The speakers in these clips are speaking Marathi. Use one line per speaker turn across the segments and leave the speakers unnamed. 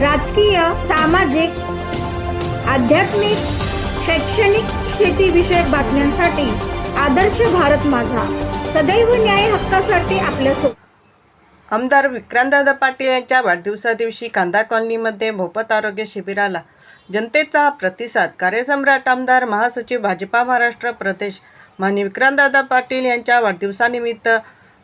राजकीय सामाजिक आध्यात्मिक शैक्षणिक शेतीविषयक बातम्यांसाठी आदर्श भारत माझा. सदैव न्याय हक्कासाठी आपल्यासोबत
आमदार विक्रांतदादा पाटील यांच्या वाढदिवसादिवशी कांदा कॉलनीमध्ये मोफत आरोग्य शिबिराला जनतेचा प्रतिसाद कार्यसम्राट आमदार महासचिव भाजपा महाराष्ट्र प्रदेश मान्य विक्रांतदादा पाटील यांच्या वाढदिवसानिमित्त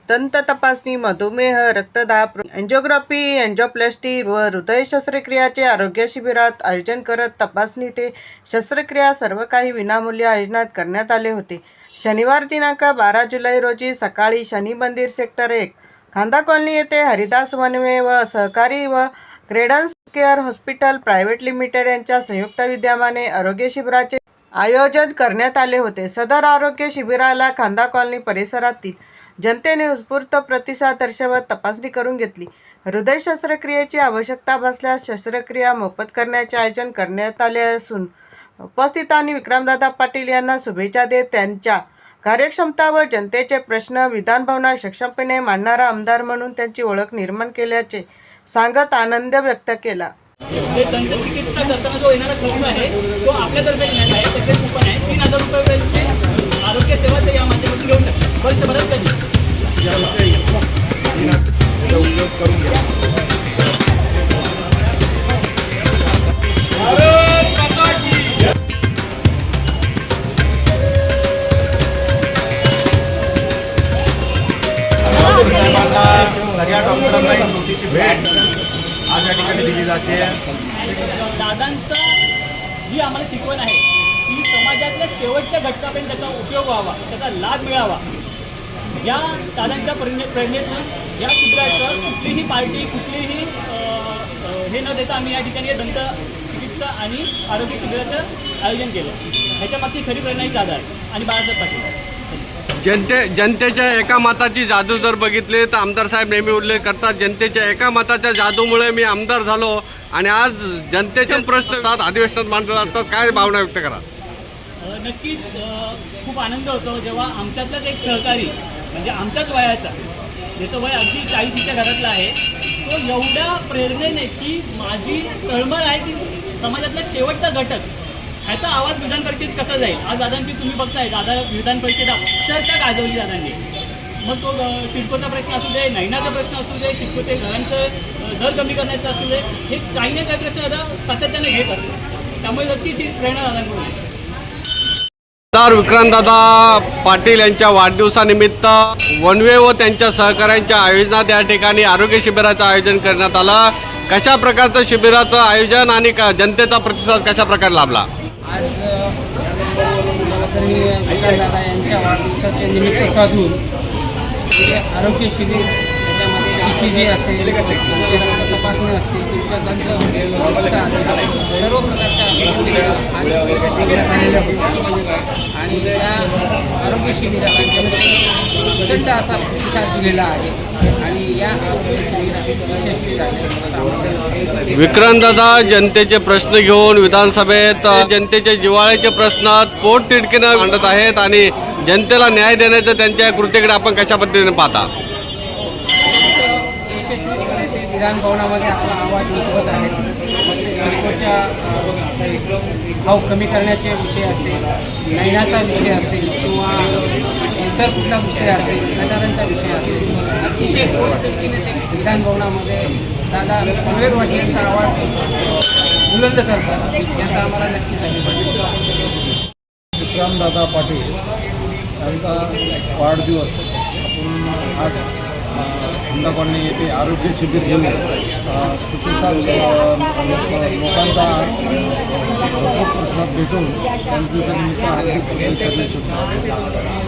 दंत तपासणी मधुमेह रक्तदाब एन्जिओग्राफी एन्जिओप्लास्टी व हृदय शस्त्रक्रियाचे आरोग्य शिबिरात आयोजन करत तपासणी ते शस्त्रक्रिया सर्व काही विनामूल्य आयोजनात करण्यात आले होते. शनिवार दिनांक बारा जुलै रोजी सकाळी शनी मंदिर सेक्टर एक खांदा कॉलनी येथे हरिदास वनवे व सहकारी व Credence care hospital private limited यांच्या संयुक्त विद्यमाने आरोग्य शिबिराचे आयोजन करण्यात आले होते. सदर आरोग्य शिबिराला खांदा कॉलनी परिसरातील जनतेने उत्स्फूर्त प्रतिसाद दर्शवत तपासणी करून घेतली. हृदय शस्त्रक्रियेची आवश्यकता भासल्यास शस्त्रक्रिया मोफत करण्याचे आयोजन करण्यात आले असून उपस्थितांनी विक्रमदादा पाटील यांना शुभेच्छा देत त्यांच्या कार्यक्षमता व जनतेचे प्रश्न विधानभवनात सक्षमपणे मांडणारा आमदार म्हणून त्यांची ओळख निर्माण केल्याचे सांगत आनंद व्यक्त केला.
जे दंतचिकित्सा करताना जो येणारा खर्च आहे तो आपल्यातर्फे घेण्यात आहे. कुपन आहे. तीन हजार रुपयापर्यंतचे
साहेबांना सगळ्या डॉक्टरांना एक छोटीशी भेट आज या ठिकाणी दिली जाते.
दादांचा जी आम्हाला शिकवण आहे ती समाजातल्या शेवटच्या घटकापर्यंत त्याचा उपयोग व्हावा त्याचा लाभ मिळावा. या दादांच्या प्रेरणे प्रेरणेतून या शिबिराचं कुठलीही पार्टी कुठलीही हे न देता आम्ही या ठिकाणी दंत चिकित्सा आणि आरोग्य शिबिराचं आयोजन केलं. ह्याच्या मागची खरी प्रेरणा ही दादा आहे आणि बाळासाहेब पाटील.
जनते जनतेच्या एका मताची जादू जर बघितली तर आमदार साहेब नेहमी उल्लेख करतात जनतेच्या एका मताच्या जादूमुळे मी आमदार झालो आणि आज जनतेचे प्रश्न असतात अधिवेशनात मांडले असतात काय भावना व्यक्त करा?
नक्कीच खूप आनंद होतो जेव्हा आमच्यातलाच एक सहकारी म्हणजे आमच्याच वयाचा ज्याचं वय अगदी चाळीशीच्या घरातलं आहे तो एवढ्या प्रेरणेने की माझी तळमळ आहे ती समाजातला शेवटचा घटक. ह्याचा आवाज विधान परिषदेत कसा जाईल? आज दादांची तुम्ही बघताय दादा विधान परिषद अक्षरशः गाजवली दादांनी. मग तो सिडकोचा प्रश्न असू दे नैनाचा प्रश्न असू दे सिडकोचे घरांचं दर कमी करण्याचं असू दे हे काही ना काही प्रश्न दादा सातत्याने घेत असतात. त्यामुळे नक्कीच ही प्रेरणा दादांकडून आहे.
आमदार विक्रांतदादा पाटील यांच्या वाढदिवसानिमित्त वनवे व त्यांच्या सहकाऱ्यांच्या आयोजनात या ठिकाणी आरोग्य शिबिराचं आयोजन करण्यात आलं. कशा प्रकारचं शिबिराचं आयोजन आणि जनतेचा प्रतिसाद कशा प्रकारे लाभला?
आज तरी आदरणीय दादा यांच्या वाढदिवसाचे निमित्त साधून आरोग्य शिबिर ई सी जी असेल तपासणी असतील तुमच्या दंत चिकित्सा म्हणजे असेल सर्व प्रकारच्या आणि त्या आरोग्य शिबिराला जनतेने प्रचंड असा प्रतिसाद दिलेला आहे. आणि या आरोग्य शिबिरात यशस्वी झाले असं
विक्रांतदादा जनतेचे प्रश्न घेऊन विधानसभेत जनतेचे जिवाळ्याचे प्रश्न पोट तिडकीनं मांडत आहेत आणि जनतेला न्याय देण्याचं त्यांच्या कृतीकडे आपण कशा पद्धतीने पाहता?
यशस्वीपणे ते विधानभवनामध्ये आपला आवाज उठवत आहेत सरकोच्या भाव कमी करण्याचे विषय असेल नैनाचा विषय असेल किंवा इतर कुठला विषय असेल गटारांचा विषय असेल अतिशय पोटतिडकीने ते विधानभवनामध्ये दादा पनवेरवासी यांचा आवाज बुलंद करतात. याचा आम्हाला नक्कीच अभिमान
विक्रमदादा पाटील यांचा वाढदिवस आपण आज खंडा कॉलनी येथे आरोग्य शिबिर घेऊन प्रतिसाद लोकांचा प्रतिसाद भेटून त्यांच्या निमित्त हार्दिक शुभेच्छा देऊ शकतो